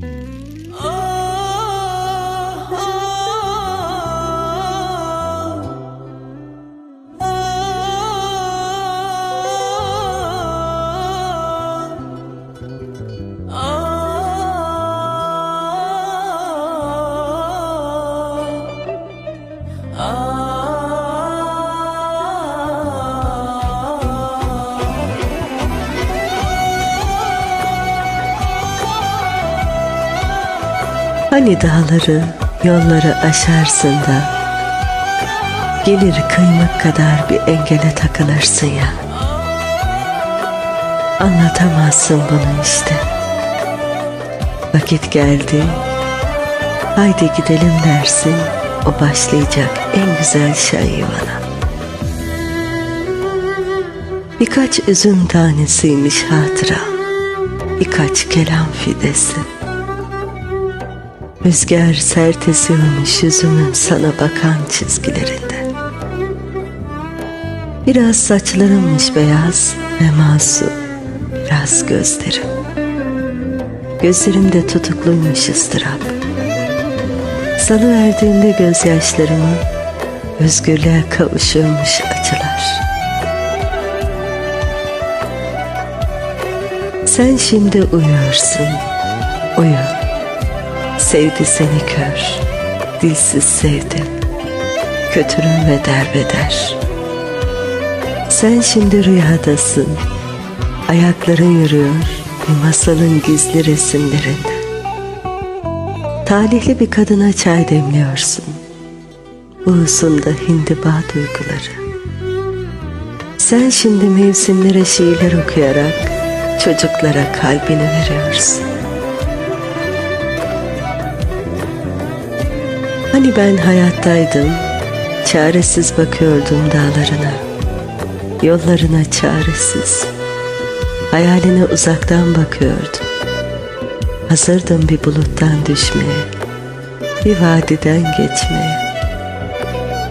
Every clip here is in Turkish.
Oh Hani dağları, yolları aşarsın da Gelir kıymak kadar bir engele takılırsın ya. Anlatamazsın bunu işte. Vakit geldi Haydi gidelim dersin O başlayacak en güzel şan yuvana Birkaç üzüm tanesiymiş hatıra Birkaç kelam fidesi Rüzgar sert esiyormuş yüzümün sana bakan çizgilerinde. Biraz saçlarımmış beyaz ve masum, biraz gözlerim. Gözlerimde tutukluymuş ıstırap. Salı verdiğinde gözyaşlarımı, özgürlüğe kavuşuyormuş acılar. Sen şimdi uyuyorsun, uyu. Sevdi seni kör, dilsiz sevdi. Kötürüm ve derbeder. Sen şimdi rüyadasın. Ayakların yürüyor bir masalın gizli resimlerinde. Talihli bir kadına çay demliyorsun. Buğusunda hindiba duyguları. Sen şimdi mevsimlere şiirler okuyarak çocuklara kalbini veriyorsun. Hani ben hayattaydım, çaresiz bakıyordum dağlarına, yollarına çaresiz, hayaline uzaktan bakıyordum. Hazırdım bir buluttan düşmeye, bir vadiden geçmeye.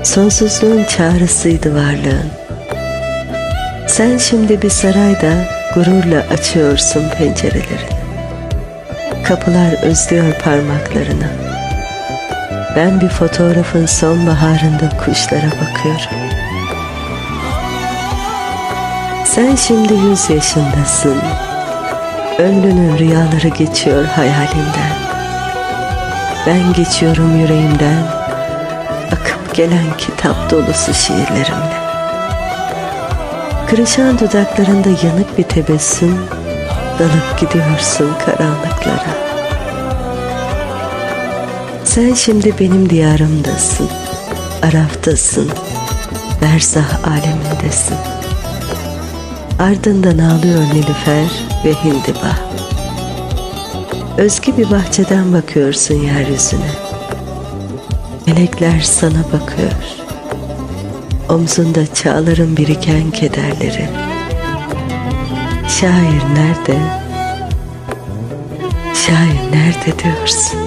Sonsuzluğun çağrısıydı varlığın. Sen şimdi bir sarayda gururla açıyorsun pencerelerini. Kapılar özlüyor parmaklarına. Ben bir fotoğrafın sonbaharında kuşlara bakıyorum. Sen şimdi yüz yaşındasın. Ömrünün rüyaları geçiyor hayalinden. Ben geçiyorum yüreğimden. Akıp gelen kitap dolusu şiirlerimle. Kırışan dudaklarında yanık bir tebessüm. Dalıp gidiyorsun karanlıklara. Sen şimdi benim diyarımdasın, Araftasın, Berzah alemindesin. Ardından ağlıyor Nilüfer ve Hindiba. Özgü bir bahçeden bakıyorsun yeryüzüne. Melekler sana bakıyor. Omzunda çağların biriken kederleri. Şair nerede? Şair nerede diyorsun?